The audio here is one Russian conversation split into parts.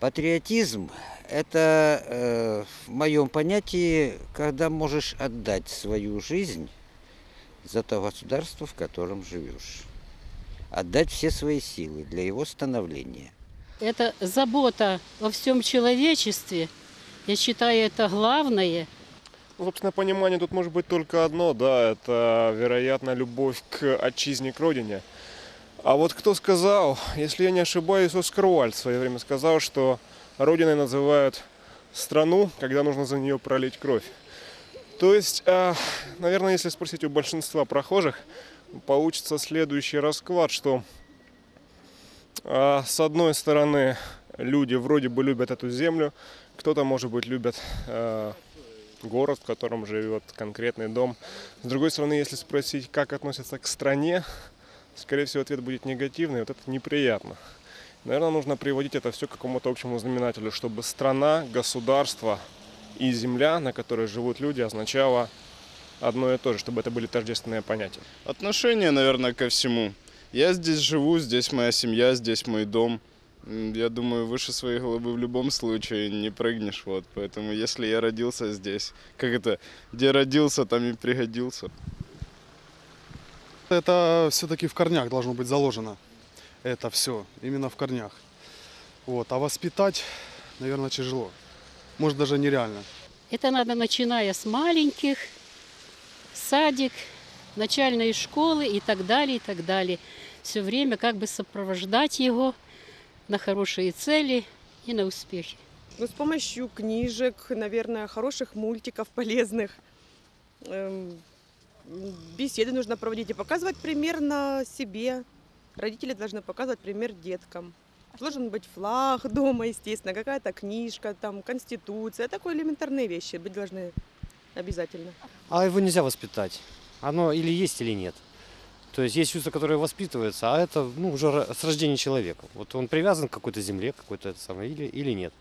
Патриотизм – это, э, в моем понятии, когда можешь отдать свою жизнь за то государство, в котором живешь. Отдать все свои силы для его становления. Это забота о всем человечестве. Я считаю, это главное. Собственно, понимание тут может быть только одно, да, это, вероятно, любовь к отчизне, к родине. А вот кто сказал, если я не ошибаюсь, Оскар Уальд в свое время сказал, что родиной называют страну, когда нужно за нее пролить кровь. То есть, а, наверное, если спросить у большинства прохожих, получится следующий расклад, что а, с одной стороны люди вроде бы любят эту землю, кто-то, может быть, любит а, город, в котором живет конкретный дом. С другой стороны, если спросить, как относятся к стране, скорее всего, ответ будет негативный, вот это неприятно. Наверное, нужно приводить это все к какому-то общему знаменателю, чтобы страна, государство и земля, на которой живут люди, означало одно и то же, чтобы это были тождественные понятия. Отношение, наверное, ко всему. Я здесь живу, здесь моя семья, здесь мой дом. Я думаю, выше своей головы в любом случае не прыгнешь. Вот. Поэтому если я родился здесь, как это, где родился, там и пригодился. Это все-таки в корнях должно быть заложено. Это все, именно в корнях. Вот. А воспитать, наверное, тяжело. Может, даже нереально. Это надо, начиная с маленьких, садик, начальной школы и так далее, и так далее. Все время как бы сопровождать его на хорошие цели и на успехи. Ну, с помощью книжек, наверное, хороших мультиков полезных. Эм, Беседы нужно проводить и показывать пример на себе. Родители должны показывать пример деткам. Должен быть флаг дома, естественно, какая-то книжка, там, конституция. Такие элементарные вещи быть должны обязательно. А его нельзя воспитать. Оно или есть, или нет. То есть есть чувства, которые воспитываются, а это ну, уже с рождения человека. Вот он привязан к какой-то земле, какой-то это самое, или, или нет.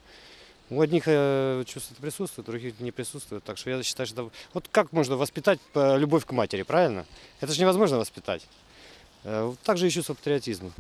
У одних э, чувства это присутствует, у других не присутствует. Так что я считаю, что вот как можно воспитать э, любовь к матери, правильно? Это же невозможно воспитать. Э, Так же и чувство патриотизма.